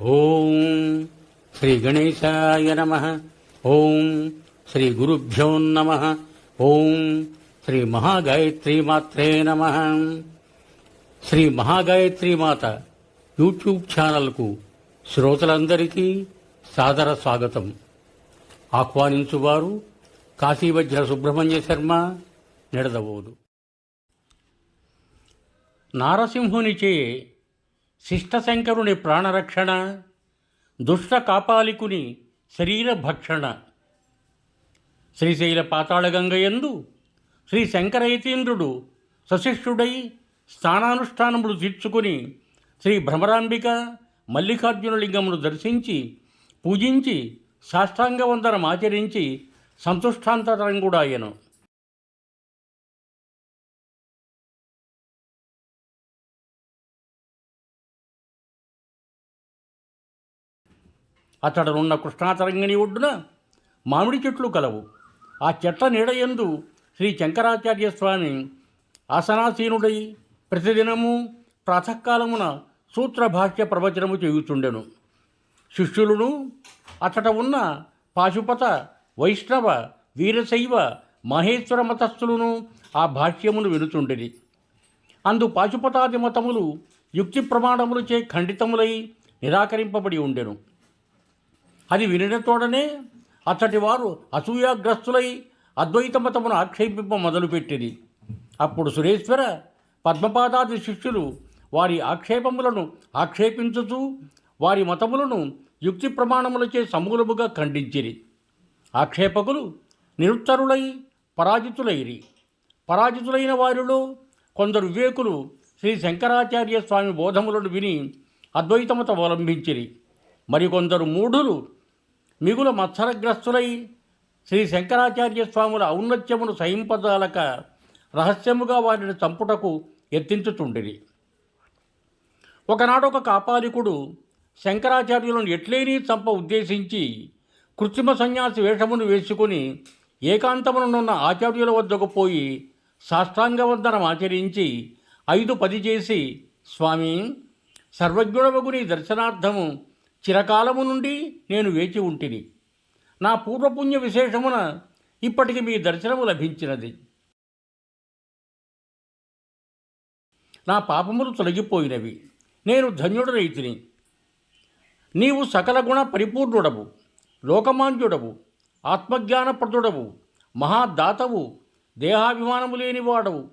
ఓం శ్రీ గణేశాయ నమ. ఓం శ్రీ గురుభ్యో నమ. ఓం శ్రీ మహాగాయత్రి మాత్రే నమ. శ్రీ మహాగాయత్రి మాత యూట్యూబ్ ఛానల్కు శ్రోతలందరికీ సాదర స్వాగతం. ఆహ్వానించువారు కాశీవజ్ర సుబ్రహ్మణ్య శర్మ నిడదవోదు. నారసింహునిచే శిష్టశంకరుని ప్రాణరక్షణ దుష్ట కాపాలికుని శరీర భక్షణ. శ్రీశైల పాతాళగంగయందు శ్రీ శంకరయతీంద్రుడు సశిష్యుడై స్థానానుష్ఠానములు తీర్చుకుని శ్రీ భ్రమరాంబిక మల్లికార్జునలింగమును దర్శించి పూజించి సాష్టాంగవందనం ఆచరించి సంతుష్టాంతరంగుడాయను. అతడనున్న కృష్ణాతరంగిణి ఒడ్డున మామిడి చెట్లు కలవు. ఆ చెట్ల నీడయందు శ్రీ శంకరాచార్య స్వామి ఆసనాసీనుడై ప్రతిదినము ప్రాతకాలమున సూత్రభాష్య ప్రవచనము చేయుచుండెను. శిష్యులను అతట ఉన్న పాశుపత వైష్ణవ వీరశైవ మహేశ్వర మతస్థులను ఆ భాష్యమును వినుచుండిరి. అందు పాశుపతాది మతములు యుక్తి ప్రమాణములచే ఖండితములై నిరాకరింపబడి ఉండెను. అది వినిన తోడనే వారు అసూయాగ్రస్తులై అద్వైత మతమును ఆక్షేపింప మొదలుపెట్టిరి. అప్పుడు సురేశ్వర పద్మపాదాది శిష్యులు వారి ఆక్షేపములను ఆక్షేపించుతూ వారి మతములను యుక్తి ప్రమాణములచే సమూలముగా ఖండించిరి. ఆక్షేపకులు నిరుత్తరులై పరాజితులైరి. పరాజితులైన వారిలో కొందరు వివేకులు శ్రీ శంకరాచార్య స్వామి బోధములను విని అద్వైతమత అవలంబించిరి. మరికొందరు మూఢులు మిగుల మత్సరగ్రస్తులై శ్రీ శంకరాచార్య స్వాముల ఔన్నత్యమును సహింపజాలక రహస్యముగా వారిని చంపుటకు ఎత్తించుచుండిరి ఒకనాడు ఒక కాపాలికుడు శంకరాచార్యులను ఎట్లేని చంప ఉద్దేశించి కృత్రిమ సన్యాసి వేషమును వేసుకుని ఏకాంతమునున్న ఆచార్యుల వద్దకు పోయి సాష్టాంగవందనం ఆచరించి ఐదు పది చేసి స్వామి సర్వజ్ఞుడవగు నీ దర్శనార్థము చిరకాలము నుండి నేను వేచి ఉంటిని. నా పూర్వపుణ్య విశేషమున ఇప్పటికి మీ దర్శనము లభించినది. నా పాపములు తొలగిపోయినవి. నేను ధన్యుడనైతిని. నీవు సకల గుణ పరిపూర్ణుడవు. లోకమాన్యుడవు. ఆత్మజ్ఞానప్రదుడవు. మహాదాతవు. దేహాభిమానము లేనివాడవు.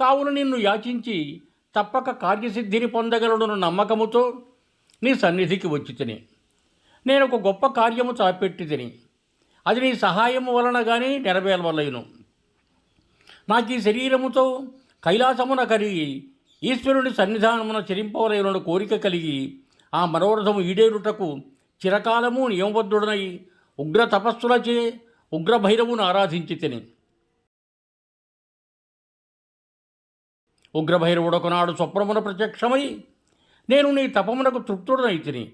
కావున నిన్ను యాచించి తప్పక కార్యసిద్ధిని పొందగలడును నమ్మకముతో నీ సన్నిధికి వచ్చి తిని. నేను ఒక గొప్ప కార్యము చాపెట్టి తిని. అది నీ సహాయము వలన కానీ నెరవేరవలయును నాకు ఈ శరీరముతో కైలాసమున కలిగి ఈశ్వరుని సన్నిధానమున చెరింపవలయున కోరిక కలిగి ఆ మనోరథము ఈడేరుటకు చిరకాలము నియమబద్ధుడనై ఉగ్ర తపస్సులచే ఉగ్రభైరవును ఆరాధించి తిని. ఉగ్రభైరవుడొకనాడు స్వప్నమున ప్రత్యక్షమై నేను నీ తపమునకు తృప్తుడనైతిని.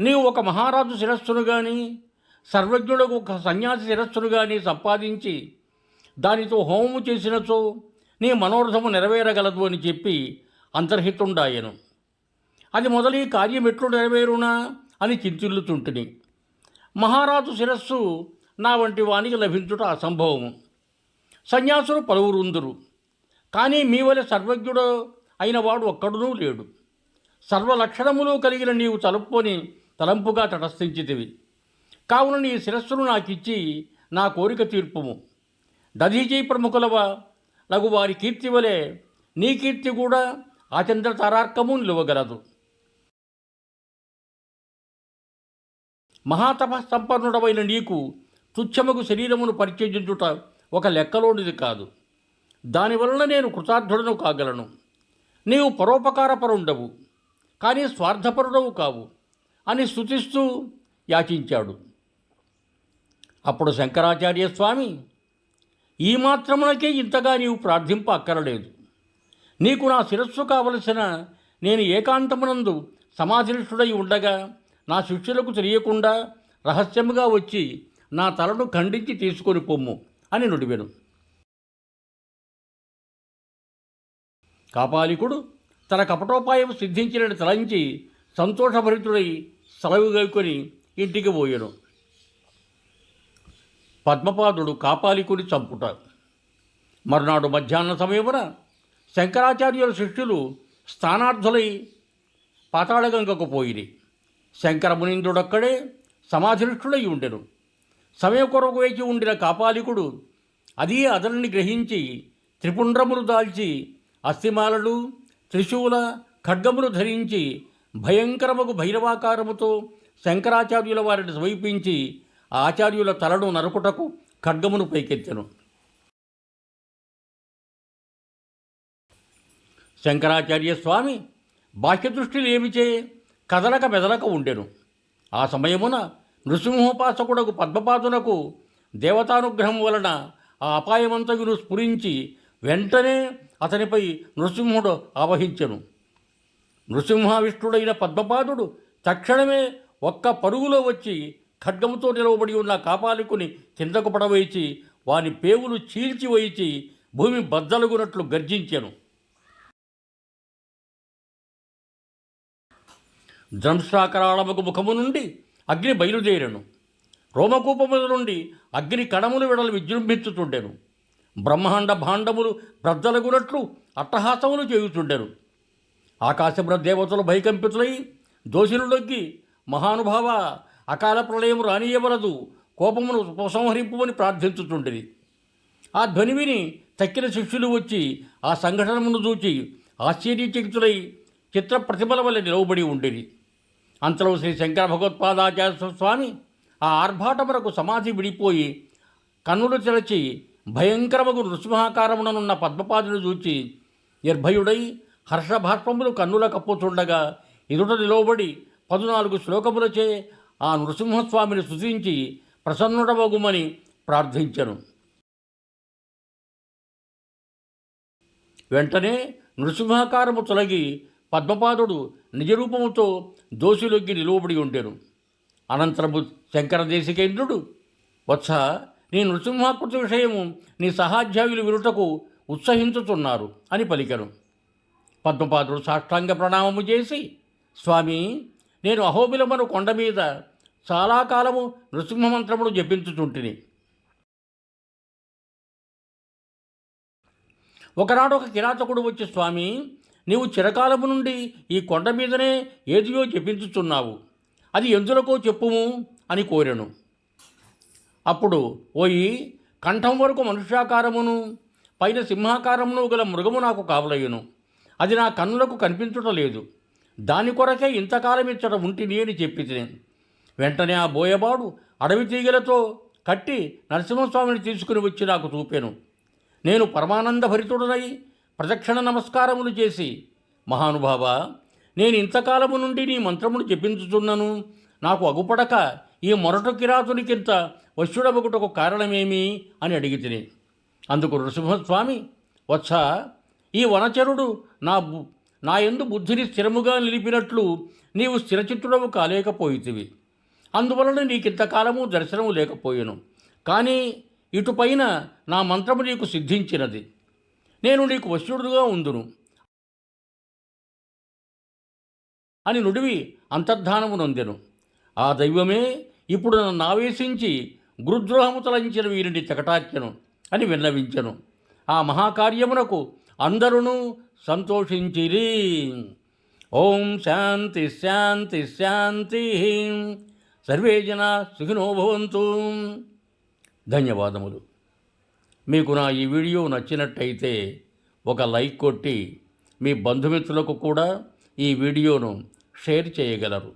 నీవు ఒక మహారాజు శిరస్సును కానీ సర్వజ్ఞుడకు ఒక సన్యాసి శిరస్సును కానీ సంపాదించి దానితో హోమము చేసినచో నీ మనోరథము నెరవేరగలదు అని చెప్పి అంతర్హితుండాయను. అది మొదలు ఈ కార్యం ఎట్లు నెరవేరునా అని చింతిల్లుతుంటిని. మహారాజు శిరస్సు నా వంటి వానికి లభించుట అసంభవము. సన్యాసులు పలువురుందురు. కానీ మీ వలె సర్వజ్ఞుడు అయిన వాడు ఒక్కడునూ లేడు. సర్వలక్షణములు కలిగిన నీవు తలుపుకొని తలంపుగా తటస్థించితివి. కావున నీ శిరస్సును నాకిచ్చి నా కోరిక తీర్పుము. దధీజీ ప్రముఖులవ లగు వారి కీర్తి వలె నీ కీర్తి కూడా ఆచంద్ర తారార్కము నిలువగలదు. మహాతప సంపన్నుడమైన నీకు తుచ్చముకు శరీరమును పరిచయించుట ఒక లెక్కలోనిది కాదు. దానివలన నేను కృతార్థుడను కాగలను. నీవు పరోపకారపరుండవు. కానీ స్వార్థపరుడవు కావు అని స్థుతిస్తూ యాచించాడు. అప్పుడు శంకరాచార్య స్వామి ఈ మాత్రమునకే ఇంతగా నీవు ప్రార్థింప అక్కరలేదు. నీకు నా శిరస్సు కావలసిన నేను ఏకాంతమునందు సమాధినిష్ఠుడై ఉండగా నా శిష్యులకు తెలియకుండా రహస్యముగా వచ్చి నా తలను ఖండించి తీసుకొని పొమ్ము అని నుడివెను. కాపాలికుడు తన కపటోపాయం సిద్ధించినని తలంచి సంతోషభరితుడై సెలవు గైకొని ఇంటికి పోయాను పద్మపాదుడు కాపాలికుని చంపుట. మరునాడు మధ్యాహ్న సమయమున శంకరాచార్యుల శిష్యులు స్థానార్థులై పాతాళగంగకు పోయిరి. శంకరమునింద్రుడక్కడే సమాధినిష్ఠుడై ఉండెను. సమయం కొరకు వేచి ఉండిన కాపాలికుడు అదీ అదనని గ్రహించి త్రిపుండ్రములు దాల్చి అస్థిమాలలు త్రిశూల ఖడ్గములు ధరించి భయంకరముకు భైరవాకారముతో శంకరాచార్యుల వారిని సమీపించి ఆచార్యుల తలను నరుకుటకు ఖడ్గమును పైకెత్తెను. శంకరాచార్య స్వామి బాహ్యదృష్టి లేమిచే కదలక మెదలక ఉండెను. ఆ సమయమున నృసింహోపాసకుడకు పద్మపాదునకు దేవతానుగ్రహం వలన ఆ అపాయమంతగును స్ఫురించి వెంటనే అతనిపై నృసింహుడు ఆవహించెను. నృసింహావిష్టుడైన పద్మపాదుడు తక్షణమే ఒక్క పరుగులో వచ్చి ఖడ్గముతో నిలవబడి ఉన్న కాపాలికుని కిందకు పడవేచి వాని పేవులు చీల్చి వేయించి భూమి బద్దలుగునట్లు గర్జించెను. ధ్రంసాకరాళముకు ముఖము నుండి అగ్ని బయలుదేరెను. రోమకూపముల నుండి అగ్ని కణములు విడలు విజృంభించుతుండెను. బ్రహ్మాండ భాండములు బ్రద్దలగునట్లు అట్టహాసములు చేయుచుండెను. ఆకాశమున దేవతలు భయకంపితులై దోషులొగ్గి మహానుభావ అకాల ప్రళయం రానియవలదు కోపమును ఉపసంహరింపుమని ప్రార్థించుచుండేది ఆ ధ్వని విని తక్కిన శిష్యులు వచ్చి ఆ సంఘటనమును చూచి ఆశ్చర్యచకితులై చిత్ర ప్రతిమల వల్ల నిలవబడి ఉండేది అంతలో శ్రీ శంకర భగవత్పాదాచార్య స్వామి ఆ ఆర్భాటమునకు సమాధి విడిపోయి కన్నులు తెరచి భయంకరముగు నృసింహాకారముననున్న పద్మపాదును చూచి నిర్భయుడై హర్షభాష్పములు కన్నుల కప్పుచుండగా ఎదుట నిలవబడి పదునాలుగు శ్లోకములచే ఆ నృసింహస్వామిని స్తుతించి ప్రసన్నుడవగుమని ప్రార్థించను. వెంటనే నృసింహాకారము తొలగి పద్మపాదుడు నిజరూపముతో దోషులొగ్గి నిలువబడి ఉండెను. అనంతరము శంకర దేశికేంద్రుడు వత్స నీ నృసింహాకృతి విషయము నీ సహాధ్యాయులు విరుటకు ఉత్సహించుతున్నారు అని పలికెను. పద్మపాదుడు సాష్టాంగ ప్రణామము చేసి స్వామి నేను అహోబిలమను కొండ మీద చాలా కాలము నృసింహమంత్రమును జపించుచుంటిని. ఒకనాడు ఒక కిరాతకుడు వచ్చి స్వామి నీవు చిరకాలము నుండి ఈ కొండ మీదనే ఏదియో జపించుచున్నావు. అది ఎందులకో చెప్పుము అని కోరెను. అప్పుడు ఓయి కంఠం వరకు మనుష్యాకారమును పైన సింహాకారమును గల మృగము నాకు కావలయ్యను అది నా కన్నులకు కనిపించటలేదు దాని కొరకే ఇంతకాలం ఇచ్చట ఉంటిని అని చెప్పి వెంటనే ఆ బోయబాడు అడవి తీగలతో కట్టి నరసింహస్వామిని తీసుకుని వచ్చి నాకు చూపాను. నేను పరమానంద భరితుడనై ప్రదక్షిణ నమస్కారములు చేసి మహానుభావ నేను ఇంతకాలము నుండి నీ మంత్రమును జపించుచున్నను. నాకు అగుపడక ఈ మొరటు కిరాతునికింత వశ్యుడబగుటకు కారణమేమి అని అడిగి తిని. అందుకు నృసింహస్వామి వత్స ఈ వనచరుడు నా బు- నా ఎందు బుద్ధిని స్థిరముగా నిలిపినట్లు నీవు స్థిరచిత్తుడవు కాలేకపోయితివి. అందువలన నీకింతకాలము దర్శనము లేకపోయాను. కానీ ఇటుపైన నా మంత్రము నీకు సిద్ధించినది. నేను నీకు వశ్యుడుగా ఉందును. అని నుడివి అంతర్ధానము నొందెను. ఆ దైవమే ఇప్పుడు నన్ను ఆవేశించి గురుద్రోహము తలంచిన వీరిని చకటార్చెను అని విన్నవించెను. ఆ మహాకార్యమునకు అందరూ సంతోషించిరి. ఓం శాంతి శాంతి శాంతి. సర్వే జన సుఖినో భవంతు. ధన్యవాదములు. మీకు నా ఈ వీడియో నచ్చినట్టయితే ఒక లైక్ కొట్టి మీ బంధుమిత్రులకు కూడా ఈ వీడియోను షేర్ చేయగలరు.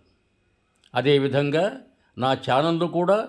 అదేవిధంగా నా ఛానల్ను కూడా